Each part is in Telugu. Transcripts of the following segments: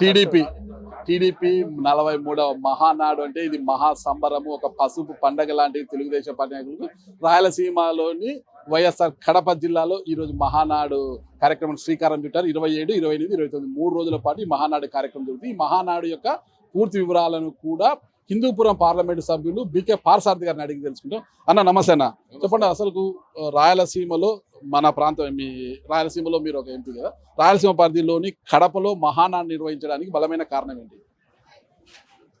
టీడీపీ. టీడీపీ నలభై మూడవ మహానాడు అంటే ఇది మహా సంబరము ఒక పసుపు పండగ లాంటి తెలుగుదేశం పార్టీ నాయకులకు రాయలసీమలోని వైఎస్ఆర్ కడప జిల్లాలో ఈ రోజు మహానాడు కార్యక్రమం శ్రీకారం చుట్టారు. ఇరవై ఏడు ఇరవై ఎనిమిది ఇరవై తొమ్మిది మూడు రోజుల పాటు ఈ మహానాడు కార్యక్రమం జరుగుతుంది. ఈ మహానాడు యొక్క పూర్తి వివరాలను కూడా హిందూపురం పార్లమెంటు సభ్యులు బీకే పార్సారథి గారిని అడిగి తెలుసుకుంటాం. అన్న నమస్తే అన్న. చెప్పండి అసలు రాయలసీమలో మన ప్రాంతం మీ రాయలసీమలో మీరు ఒక ఎంపీ కదా రాయలసీమ పరిధిలోని కడపలో మహానాన్ని నిర్వహించడానికి బలమైన కారణం ఏంటి?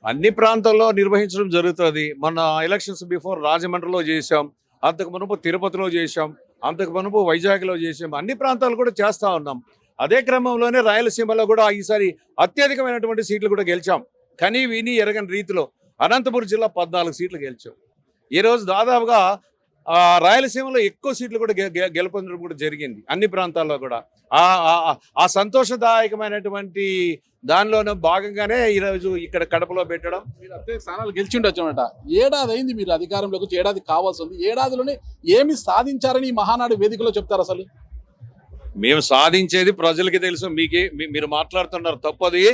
అన్ని ప్రాంతాల్లో నిర్వహించడం జరుగుతుంది. మన ఎలక్షన్స్ బిఫోర్ రాజమండ్రిలో చేశాం అంతకు మునుపు తిరుపతిలో చేశాం అంతకు మునుపు వైజాగ్లో చేసాం అన్ని ప్రాంతాలు కూడా చేస్తూ ఉన్నాం. అదే క్రమంలోనే రాయలసీమలో కూడా ఈసారి అత్యధికమైనటువంటి సీట్లు కూడా గెలిచాం. కనీ విని ఎరగని రీతిలో అనంతపురం జిల్లా పద్నాలుగు సీట్లు గెలిచాం. ఈరోజు దాదాపుగా రాయలసీమలో ఎక్కువ సీట్లు కూడా గెలుపొందడం కూడా జరిగింది అన్ని ప్రాంతాల్లో కూడా. ఆ సంతోషదాయకమైనటువంటి దానిలోనే భాగంగానే ఈరోజు ఇక్కడ కడపలో పెట్టడం. మీరు అత్యధిక స్థానాలు గెలిచి ఉండొచ్చు అనమాట ఏడాది అయింది మీరు అధికారంలోకి వచ్చి ఏడాది కావాల్సి ఉంది. ఏడాదిలోనే ఏమి సాధించారని ఈ మహానాడు వేదికలో చెప్తారు అసలు? మేము సాధించేది ప్రజలకి తెలుసు మీకే మీరు మాట్లాడుతున్నారు తప్పది.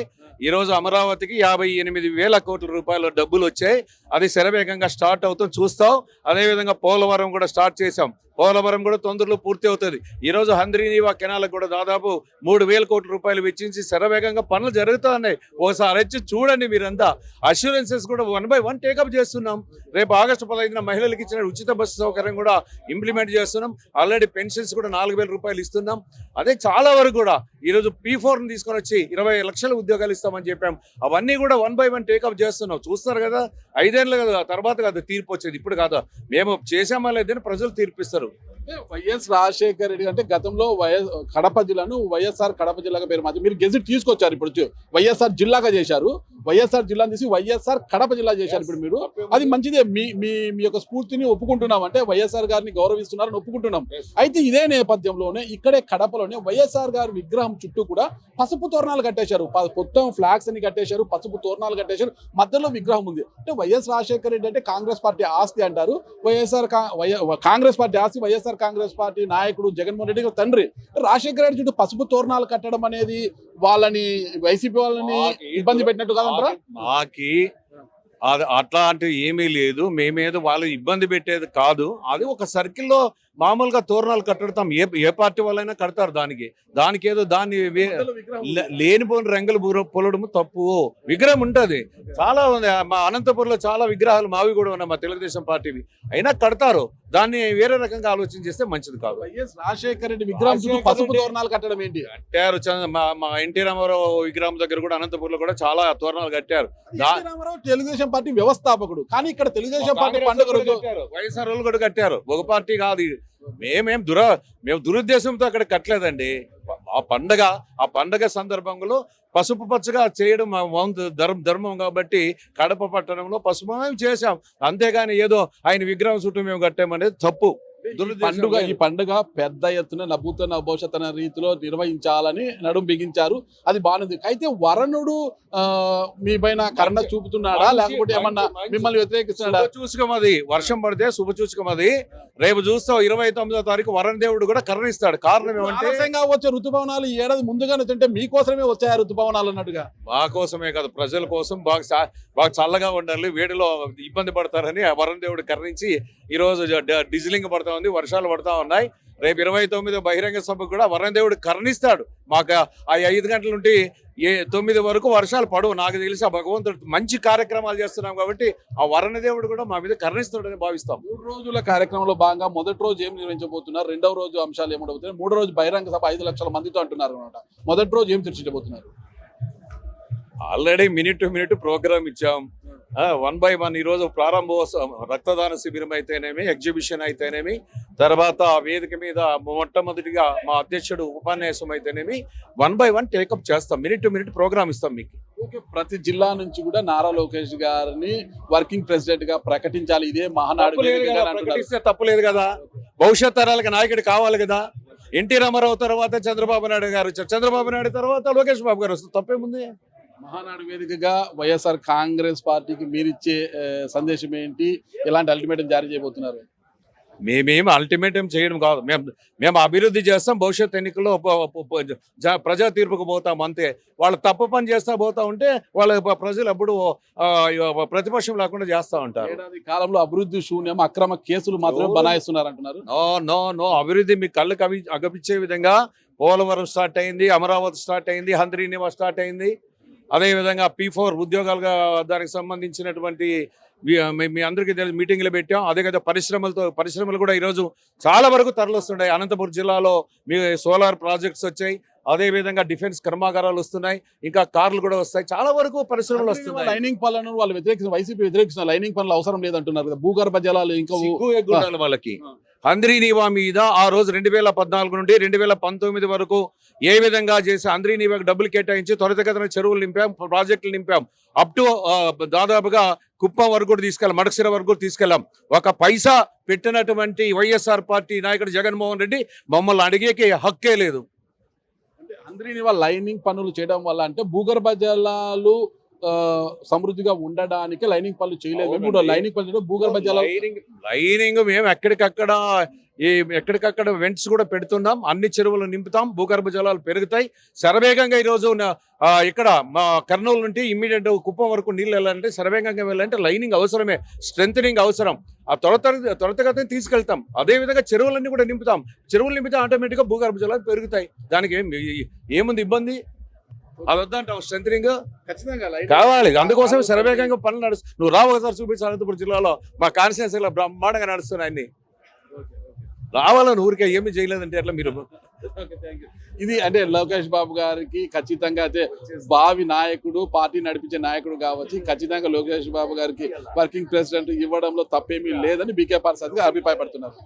ఈరోజు అమరావతికి యాభై ఎనిమిది వేల కోట్ల రూపాయల డబ్బులు వచ్చాయి. అది శరవేగంగా స్టార్ట్ అవుతాం చూస్తాం. అదేవిధంగా పోలవరం కూడా స్టార్ట్ చేసాం పోలవరం కూడా తొందరలో పూర్తి అవుతుంది. ఈరోజు హంద్రీనీవా కెనాలకు కూడా దాదాపు మూడు వేల కోట్ల రూపాయలు వెచ్చించి శరవేగంగా పనులు జరుగుతూ ఉన్నాయి. ఓసారి వచ్చి చూడండి మీరంతా. అష్యూరెన్సెస్ కూడా వన్ బై వన్ టేకప్ చేస్తున్నాం. రేపు ఆగస్టు పదహైదున మహిళలకు ఇచ్చిన ఉచిత బస్సు సౌకర్యం కూడా ఇంప్లిమెంట్ చేస్తున్నాం. ఆల్రెడీ పెన్షన్స్ కూడా నాలుగు రూపాయలు ఇస్తున్నాం. అదే చాలా వరకు కూడా ఈరోజు పీ ఫోర్ని తీసుకొని వచ్చి ఇరవై లక్షల ఉద్యోగాలు ఇస్తామని చెప్పాం. అవన్నీ కూడా వన్ బై వన్ టేకప్ చేస్తున్నాం. చూస్తారు కదా? ఐదేళ్ళు కదా తర్వాత కదా తీర్పు వచ్చేది. ఇప్పుడు కాదా మేము చేసామా లేదని ప్రజలు తీర్పిస్తారు. వైఎస్ రాజశేఖర రెడ్డి అంటే గతంలో వైఎస్ కడప జిల్లాను వైఎస్ఆర్ కడప జిల్లాగా పేరు మార్చి మీరు గెజిట్ తీసుకొచ్చారు ఇప్పుడు. వైఎస్ఆర్ జిల్లాగా చేశారు. వైఎస్ఆర్ జిల్లాను తీసి వైఎస్ఆర్ కడప జిల్లా చేశారు ఇప్పుడు మీరు. అది మంచిదే. మీ మీ మీ యొక్క స్ఫూర్తిని ఒప్పుకుంటున్నాం. అంటే వైఎస్ఆర్ గారిని గౌరవిస్తున్నారని ఒప్పుకుంటున్నాం. అయితే ఇదే నేపథ్యంలోనే ఇక్కడే కడపలోనే వైఎస్ఆర్ గారి విగ్రహం చుట్టూ కూడా పసుపు తోరణాలు కట్టేశారు. మొత్తం ఫ్లాగ్స్ అని కట్టేశారు. పసుపు తోరణాలు కట్టేశారు. మధ్యలో విగ్రహం ఉంది. అంటే వైఎస్ రాజశేఖర రెడ్డి అంటే కాంగ్రెస్ పార్టీ ఆస్తి అంటారు. వైఎస్ఆర్ కాంగ్రెస్ పార్టీ ఆస్తి వైఎస్ఆర్ కాంగ్రెస్ పార్టీ నాయకుడు జగన్మోహన్ రెడ్డి గారి తండ్రి. రాజశేఖర రెడ్డి చుట్టూ పసుపు తోరణాలు కట్టడం అనేది వాళ్ళని వైసీపీ వాళ్ళని ఇబ్బంది పెట్టినట్టు కాదంటారా మాకి అది అట్లాంటివి ఏమీ లేదు. మేమేదో వాళ్ళు ఇబ్బంది పెట్టేది కాదు. అది ఒక సర్కిల్లో మామూలుగా తోరణాలు కట్టడతాం. ఏ ఏ పార్టీ వాళ్ళైనా కడతారు దానికి. దానికి ఏదో దాన్ని లేనిపోని రంగులు బుర- పొలడం తప్పు. విగ్రహం ఉంటది. చాలా ఉంది. మా అనంతపురంలో చాలా విగ్రహాలు మావి కూడా ఉన్నాయి మా తెలుగుదేశం పార్టీవి. అయినా కడతారు. దాన్ని వేరే రకంగా ఆలోచన చేస్తే మంచిది కాదు. రాజశేఖర రెడ్డి విగ్రహం పసుపు తోరణాలు కట్టడం ఏంటి? కట్టారు. మా ఎన్టీ రామారావు విగ్రహం దగ్గర కూడా అనంతపురంలో కూడా చాలా తోరణాలు కట్టారు. తెలుగుదేశం పార్టీ వ్యవస్థాపకుడు. కానీ ఇక్కడ తెలుగుదేశం పార్టీ పండుగ. వైఎస్ఆర్ వాళ్ళు కూడా కట్టారు. ఒక పార్టీ కాదు. మేమేం దుర మేము దురుద్దేశంతో అక్కడ కట్టలేదండి. ఆ పండగ ఆ పండగ సందర్భంలో పసుపు పచ్చగా చేయడం వంతు ధర్మ ధర్మం కాబట్టి కడప పట్టణంలో పసుపు మేము చేశాం. అంతేగాని ఏదో ఆయన విగ్రహం చుట్టూ మేము కట్టామనేది తప్పు. పండుగ ఈ. పండుగ పెద్ద ఎత్తున నభూత నభవిష్యత్ అనే రీతిలో నిర్వహించాలని నడుం బిగించారు. అది బాగుంది. అయితే వరణుడు మీ పైన కరుణ చూపుతున్నాడా? లేకపోతే ఏమన్నా మిమ్మల్ని వ్యతిరేకిస్తున్నాడా? శుభసూచకం అది. వర్షం పడితే శుభసూచకం అది రేపు చూస్తావు ఇరవై తొమ్మిదో తారీఖు వరుణ దేవుడు కూడా కరుణిస్తాడు. కారణం ఏమంటే వచ్చే ఋతుపవనాలు ఏడాది ముందుగానే వచ్చంటే మీకోసమే వచ్చాయి ఋతుపవనాలు అన్నట్టుగా? మా కోసమే కాదు. ప్రజల కోసం బాగా బాగా చల్లగా ఉండాలి. వేడిలో ఇబ్బంది పడతారని వరుణ దేవుడు కరుణించి ఈ రోజు డిజిలింగ్ పడతా ఉంది వర్షాలు పడతా ఉన్నాయి. రేపు ఇరవై తొమ్మిది బహిరంగ సభకు కూడా వరుణ దేవుడు కరుణిస్తాడు. మాకు ఆ ఐదు గంటల నుండి ఏ తొమ్మిది వరకు వర్షాలు పడవు. నాకు తెలిసి ఆ భగవంతుడు మంచి కార్యక్రమాలు చేస్తున్నాం కాబట్టి ఆ వరుణ దేవుడు కూడా మా మీద కరుణిస్తాడని భావిస్తాం. మూడు రోజుల కార్యక్రమంలో భాగంగా మొదటి రోజు ఏం నిర్వహించబోతున్నారు? రెండవ రోజు అంశాలు ఏముండబోతున్నాయి? మూడో రోజు బహిరంగ సభ ఐదు లక్షల మందితో అంటున్నారు అనమాట. మొదటి రోజు ఏం చర్చించబోతున్నారు already minute to minute programme ఇచ్చాం. వన్ బై వన్ ఈ రోజు ప్రారంభోత్సవం రక్తదాన శిబిరం అయితేనేమి ఎగ్జిబిషన్ అయితేనేమి తర్వాత ఆ వేదిక మీద మొట్టమొదటిగా మా అధ్యక్షుడు ఉపన్యాసం అయితేనేమి one by one take up చేస్తాం. మినిట్ టు మినిట్ ప్రోగ్రామ్ ఇస్తాం మీకు. ప్రతి జిల్లా నుంచి కూడా నారా లోకేష్ గారిని వర్కింగ్ ప్రెసిడెంట్గా ప్రకటించాలి. ఇదే మహానాడు తప్పులేదు కదా, అంటున్నారు. ప్రకటిస్తే తప్పులేదు కదా. భవిష్యత్ తరాలకు నాయకుడు కావాలి కదా. ఎన్టీ రామారావు తర్వాత చంద్రబాబు నాయుడు గారు వచ్చారు. చంద్రబాబు నాయుడు తర్వాత లోకేష్ బాబు గారు వస్తారు. తప్పేముంది? మహానాడు వేదికగా వైఎస్ఆర్ కాంగ్రెస్ పార్టీకి మీరిచ్చే సందేశం ఏంటి? ఎలాంటి అల్టిమేటం జారీ చేయబోతున్నారు. మేమేం అల్టిమేటం చేయడం కాదు. మేము మేము అభివృద్ధి చేస్తాం భవిష్యత్ ఎన్నికల్లో ప్రజా తీర్పుకు పోతాం అంతే. వాళ్ళు తప్పు పని చేస్తా పోతా ఉంటే వాళ్ళ ప్రజలు ఇవ- ప్రతిపక్షం లేకుండా చేస్తా ఉంటారు. కాలంలో అభివృద్ధి శూన్యం అక్రమ కేసులు మాత్రమే? బనాయిస్తున్నారు అంటున్నారు నో నో నో. అభివృద్ధి మీ కళ్ళకు అవి అగపించే విధంగా పోలవరం స్టార్ట్ అయింది అమరావతి స్టార్ట్ అయింది హంద్రీనివా స్టార్ట్ అయింది. అదేవిధంగా పీ ఫోర్ ఉద్యోగాలుగా దానికి సంబంధించినటువంటి మీ- అందరికీ తెలిసి మీటింగ్లు పెట్టాం. అదే కదా పరిశ్రమలతో పరిశ్రమలు కూడా ఈరోజు చాలా వరకు తరలిస్తున్నాయి. అనంతపురం జిల్లాలో మీ సోలార్ ప్రాజెక్ట్స్ వచ్చాయి. అదే విధంగా డిఫెన్స్ కర్మాగారాలు వస్తున్నాయి. ఇంకా కార్లు కూడా వస్తాయి. చాలా వరకు పరిశ్రమలు వస్తున్నాయి. లైనింగ్ పనులను వాళ్ళు వ్యతిరేకిస్తున్నారు వైసీపీ వ్యతిరేకిస్తున్నారు లైనింగ్ పనులు అవసరం లేదంటున్నారు కదా. భూగర్భ జలాలు ఇంకా వాళ్ళకి. అంద్రీనీవా మీద ఆ రోజు రెండు వేల పద్నాలుగు నుండి రెండు వేల పంతొమ్మిది వరకు ఏ విధంగా చేసి అంద్రీనీవాకి డబ్బులు కేటాయించి త్వరితగతిన చెరువులు నింపాం ప్రాజెక్టులు నింపాం. అప్ టు దాదాపుగా కుప్పం వరకు కూడా తీసుకెళ్ళాం మడకసిర వరకు కూడా తీసుకెళ్ళాం. ఒక పైసా పెట్టినటువంటి వైఎస్ఆర్ పార్టీ నాయకుడు జగన్మోహన్ రెడ్డి మమ్మల్ని అడిగేకి హక్కే లేదు. అంటే అందరినీ లైనింగ్ పనులు చేయడం వల్ల అంటే భూగర్భ జలాలు సమృద్ధిగా ఉండడానికి లైనింగ్ పనులు చేయలేదు. ఇప్పుడు లైనింగ్ పనులు భూగర్భ జలాలు లైనింగ్ లైనింగ్ మేము ఎక్కడికక్కడ ఈ ఎక్కడికక్కడ వెంట్స్ కూడా పెడుతున్నాం. అన్ని చెరువులు నింపుతాం. భూగర్భ జలాలు పెరుగుతాయి. శరవేగంగా ఈరోజు ఇక్కడ మా కర్నూలు నుండి ఇమ్మీడియట్ కుప్పం వరకు నీళ్ళు వెళ్ళాలంటే శరవేగంగా వెళ్ళాలంటే లైనింగ్ అవసరమే. స్ట్రెంగ్ అవసరం. ఆ త్వర త్వర త్వరితగతిని తీసుకెళ్తాం. అదే విధంగా చెరువులన్నీ కూడా నింపుతాం. చెరువులు నింపితే ఆటోమేటిక్గా భూగర్భ జలాలు పెరుగుతాయి. దానికి ఏముంది ఇబ్బంది? అది వద్దంటావు స్ట్రెంగ్ కావాలి. అందుకోసం శరవేగంగా పనులు నడుస్తు నువ్వు రావు ఒకసారి చూపించు అనంతపురం జిల్లాలో. మా కాన్స్టిట్యూన్సీలో బ్రహ్మాండంగా నడుస్తున్నాయి అన్ని. రావాలని ఊరికే ఏమీ చేయలేదంటే ఎట్లా మీరు. ఇది అంటే లోకేష్ బాబు గారికి ఖచ్చితంగా అయితే భావి నాయకుడు పార్టీ నడిపించే నాయకుడు కావచ్చు ఖచ్చితంగా లోకేష్ బాబు గారికి వర్కింగ్ ప్రెసిడెంట్ ఇవ్వడంలో తప్పేమీ లేదని బీకే పార్సాద్ గారు అభిప్రాయపడుతున్నారు.